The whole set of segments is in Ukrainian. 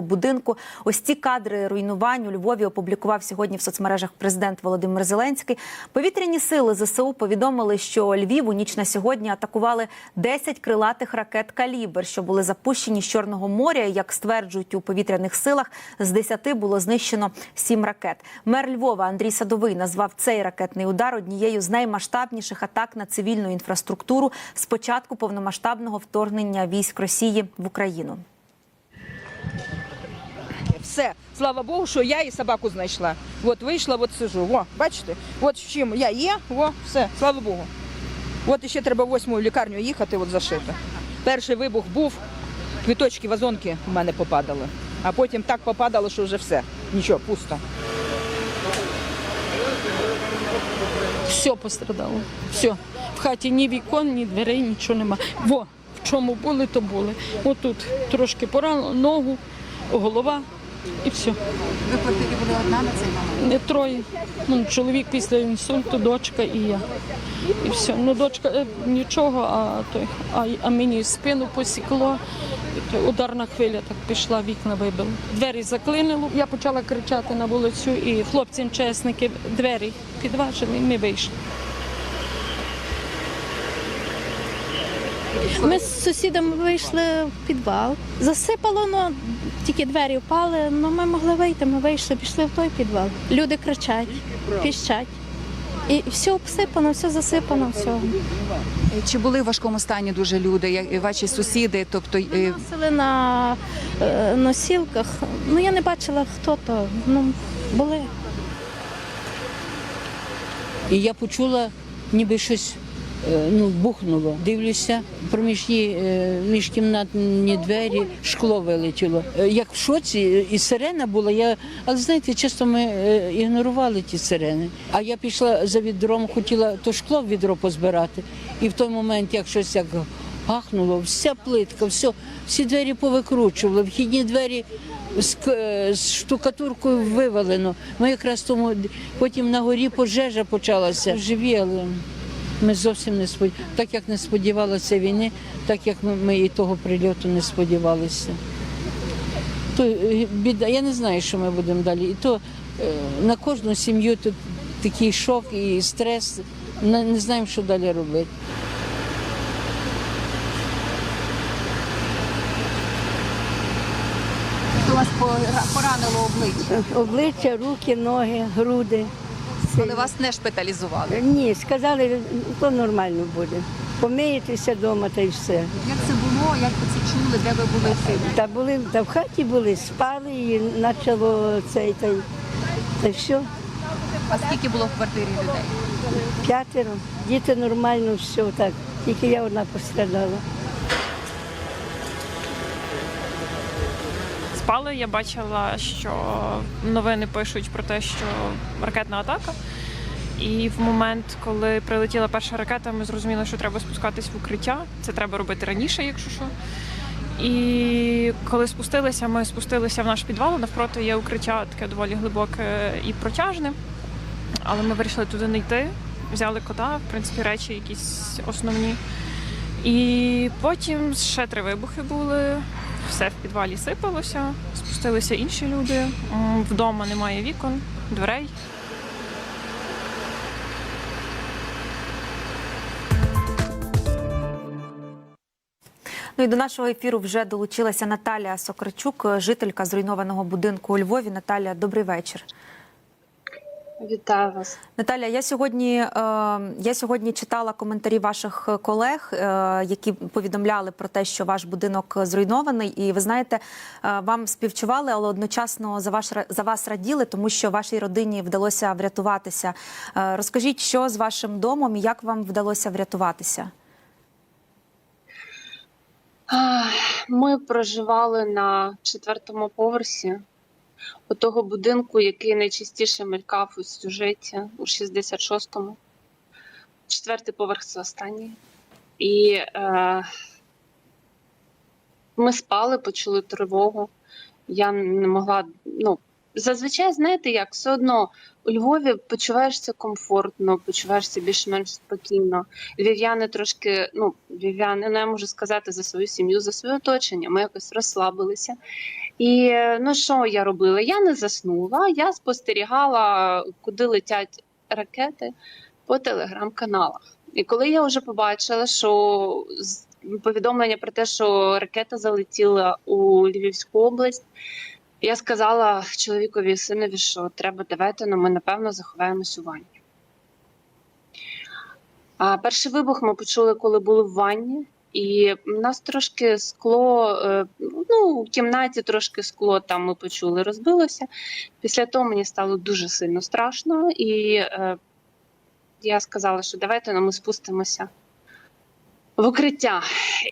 будинку. Ось ці кадри руйнувань у Львові опублікував сьогодні в соцмережах президент Володимир Зеленський. Повітряні сили ЗСУ повідомили, що Львів у ніч на сьогодні атакували 10 крилатих ракет калібр, що були запущені з Чорного моря. Як стверджують у повітряних силах, з 10 було знищено 7 ракет. Мер Львова Андрій Садовий назвав цей ракетний удар однією з наймасштабніших атак на цивільну інфраструктуру з початку повномасштабного вторгнення військ Росії в Україну. Все, слава Богу, що я і собаку знайшла. От вийшла, от сижу. О, бачите? От з чим я є, о, все, слава Богу. От ще треба восьму лікарню їхати, от зашито. Перший вибух був, квіточки, вазонки в мене попадали. А потім так попадало, що вже все. Нічого, пусто. Все пострадало. Все. В хаті ні вікон, ні дверей, нічого нема. Во, в чому були, то були. Отут трошки поранило, ногу, голова і все. Ви квартирі були одна на цей момент? Не троє. Ну, чоловік після інсульту, дочка і я. І все. Ну, дочка е, нічого, а той, а, а мені спину посікло. І той ударна хвиля так пішла, вікна вибило. Двері заклинило. Я почала кричати на вулицю, і хлопці МЧСники двері підважили, і ми вийшли. Ми з сусідами вийшли в підвал. Засипало, ну тільки двері впали. Ну ми могли вийти. Ми вийшли, пішли в той підвал. Люди кричать, піщать. І все обсипано, все засипано, все. Чи були в важкому стані дуже люди, як- ваші сусіди? Тобто е, Носили на е, носілках. Ну я не бачила, хто то. Ну були. І я почула, ніби щось е, ну, бухнуло. Дивлюся, проміжні е, міжкімнатні двері, шкло вилетіло. Е, Як в шоці, і сирена була. Я, але знаєте, часто ми е, ігнорували ті сирени. А я пішла за відром, хотіла то шкло в відро позбирати. І в той момент, як щось як гахнуло, вся плитка, все, всі двері повикручували, вхідні двері з, е, з штукатуркою вивалено. Ми якраз тому потім на горі пожежа почалася. Живі, але ми зовсім не сподівалися. Так як не сподівалися війни, так як ми, і того прильоту не сподівалися. То е, біда, я не знаю, що ми будемо далі. І то е, на кожну сім'ю тут такий шок і стрес. Не, не знаємо, що далі робити. у вас пора- поранило обличчя, Обличчя, руки, ноги, груди. Але вас не шпиталізували. Ні, сказали, то нормально буде. Помиєтеся вдома та й все. Як це було? Як ви це чули? Де ви були? Та були та в хаті були, спали і почало цей та й та й все. А скільки було в квартирі людей? П'ятеро. Діти нормально, все так. Тільки я одна пострадала. Спали, я бачила, що новини пишуть про те, що ракетна атака. І в момент, коли прилетіла перша ракета, ми зрозуміли, що треба спускатись в укриття. Це треба робити раніше, якщо що. І коли спустилися, ми спустилися в наш підвал. Навпроти є укриття таке доволі глибоке і протяжне. Але ми вирішили туди не йти. Взяли кота, в принципі, речі якісь основні. І потім ще три вибухи були. Все в підвалі сипалося, спустилися інші люди. Вдома немає вікон, дверей. Ну і до нашого ефіру вже долучилася Наталія Сокарчук, жителька зруйнованого будинку у Львові. Наталія, добрий вечір. Вітаю вас. Наталя, я сьогодні, е, я сьогодні читала коментарі ваших колег, е, які повідомляли про те, що ваш будинок зруйнований, і ви знаєте, е, вам співчували, але одночасно за ваш за вас раділи, тому що вашій родині вдалося врятуватися. Розкажіть, що з вашим домом і як вам вдалося врятуватися? Ми проживали на четвертому поверсі у того будинку, який найчастіше мелькав у сюжеті у 66-му. Четвертий поверх це останній. І е, ми спали, почули тривогу. Я не могла. Ну, зазвичай, знаєте як, все одно у Львові почуваєшся комфортно, почуваєшся більш-менш спокійно. Львів'яни трошки, ну, львів'яни, ну я можу сказати за свою сім'ю, за своє оточення. Ми якось розслабилися. І ну що я робила? Я не заснула, я спостерігала, куди летять ракети по телеграм-каналах. І коли я вже побачила, що повідомлення про те, що ракета залетіла у Львівську область, я сказала чоловікові і синові, що треба давайте, ну ми напевно заховаємось у ванні. А перший вибух ми почули, коли були в ванні, і в нас трошки скло, е, ну, у кімнаті трошки скло там ми почули, розбилося. Після того мені стало дуже сильно страшно, і е, я сказала, що давайте ну, ми спустимося в укриття.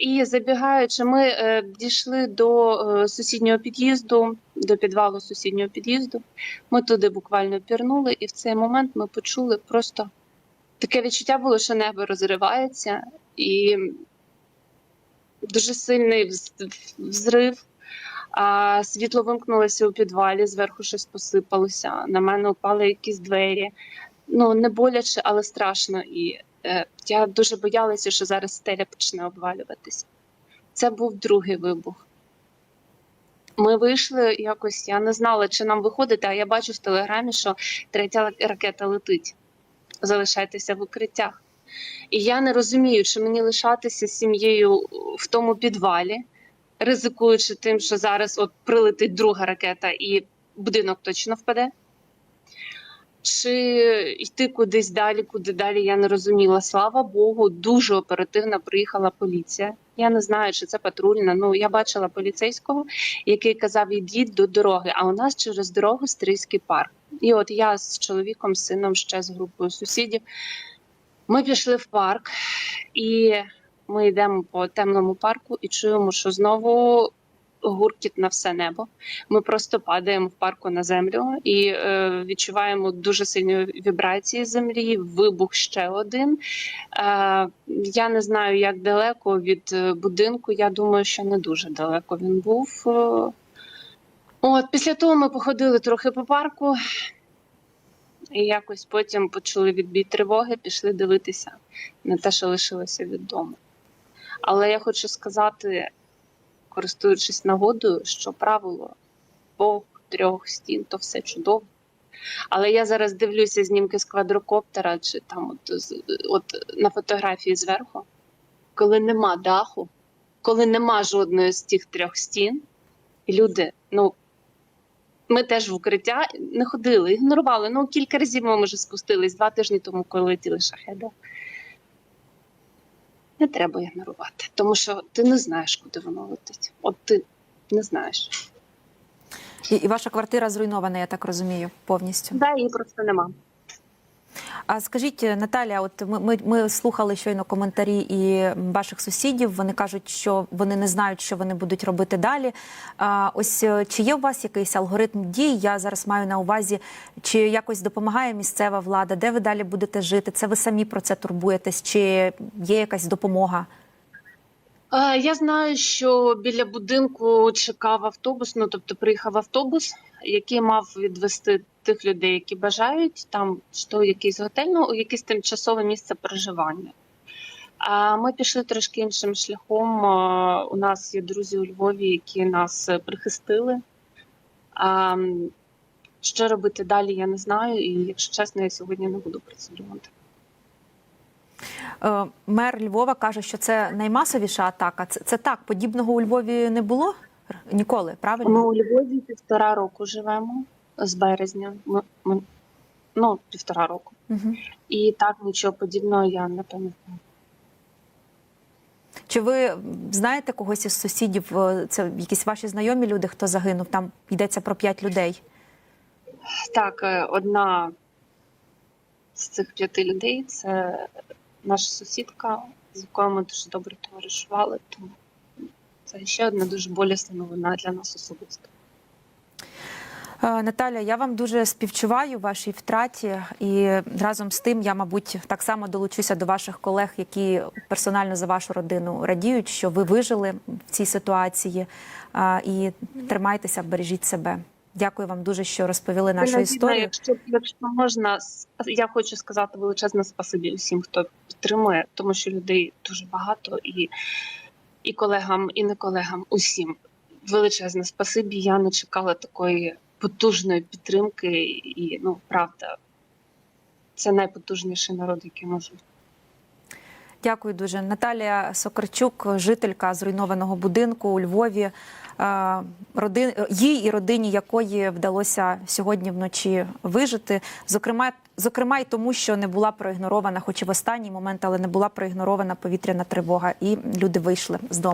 І забігаючи, ми е, дійшли до е, сусіднього під'їзду, до підвалу сусіднього під'їзду. Ми туди буквально пірнули, і в цей момент ми почули просто таке відчуття було, що небо розривається, і дуже сильний взрив. А світло вимкнулося у підвалі, зверху щось посипалося. На мене упали якісь двері. Ну не боляче, але страшно. І е, я дуже боялася, що зараз стеля почне обвалюватися. Це був другий вибух. Ми вийшли якось, я не знала, чи нам виходити, а я бачу в телеграмі, що третя ракета летить. Залишайтеся в укриттях. І я не розумію, чи мені лишатися сім'єю в тому підвалі, ризикуючи тим, що зараз от прилетить друга ракета і будинок точно впаде. Чи йти кудись далі, куди далі, я не розуміла. Слава Богу, дуже оперативно приїхала поліція. Я не знаю, чи це патрульна. Ну я бачила поліцейського, який казав: ідіть до дороги. А у нас через дорогу стрийський парк. І от я з чоловіком, з сином, ще з групою сусідів. Ми пішли в парк, і ми йдемо по темному парку і чуємо, що знову гуркіт на все небо. Ми просто падаємо в парку на землю і е, відчуваємо дуже сильні вібрації землі, вибух ще один. Е, я не знаю, як далеко від е, будинку. Я думаю, що не дуже далеко він був. Е, От, після того ми походили трохи по парку. І якось потім почули відбій тривоги, пішли дивитися на те, що лишилося від. Але я хочу сказати, користуючись нагодою, що правило двох трьох стін то все чудово. Але я зараз дивлюся знімки з квадрокоптера чи там от, от на фотографії зверху, коли нема даху, коли нема жодної з тих трьох стін, і люди, ну. Ми теж в укриття не ходили, ігнорували. Ну, кілька разів ми вже спустились два тижні тому, коли летіли шахеди. Не треба ігнорувати, тому що ти не знаєш, куди воно летить. От ти не знаєш. І, і ваша квартира зруйнована, я так розумію, повністю. Да, її просто нема. А скажіть, Наталя, от ми, ми, ми слухали щойно коментарі і ваших сусідів. Вони кажуть, що вони не знають, що вони будуть робити далі. А ось е, чи є у вас якийсь алгоритм дій? Я зараз маю на увазі, чи якось допомагає місцева влада, де ви далі будете жити? Це ви самі про це турбуєтесь? Чи є якась допомога? Е, Я знаю, що біля будинку чекав автобус, ну тобто приїхав автобус, який мав відвести тих людей, які бажають там що якийсь готель, ну якесь тимчасове місце проживання. А ми пішли трошки іншим шляхом. У нас є друзі у Львові, які нас е, прихистили. А, Що робити далі, я не знаю, і якщо чесно, я сьогодні не буду про це думати. Е, Мер Львова каже, що це наймасовіша атака. Це, це так, подібного у Львові не було ніколи, правильно? Ми у Львові півтора року живемо з березня. Ми, ми, ну, півтора року. Угу. І так нічого подібного я не пам'ятаю. Чи ви знаєте когось із сусідів? е, Це якісь ваші знайомі люди, хто загинув? Там йдеться про п'ять людей. Так, е, одна з цих п'яти людей це наша сусідка, з якою ми дуже добре товаришували. Тому це ще одна дуже болісна новина для нас особисто. Е, Наталя, я вам дуже співчуваю вашій втраті, і разом з тим я, мабуть, так само долучуся до ваших колег, які персонально за вашу родину радіють, що ви вижили в цій ситуації. Е, І тримайтеся, бережіть себе. Дякую вам дуже, що розповіли нашу історію. Якщо, якщо можна, я хочу сказати величезне спасибі усім, хто підтримує, тому що людей дуже багато і, і колегам, і не колегам, усім. величезне спасибі. Я не чекала такої потужної підтримки, і ну правда, це найпотужніший народ, який може. Дякую дуже. Наталія Сокарчук, жителька зруйнованого будинку у Львові, е, родин їй і родині якої вдалося сьогодні вночі вижити. Зокрема, зокрема, й тому, що не була проігнорована, хоч і в останній момент, але не була проігнорована повітряна тривога, і люди вийшли з дому.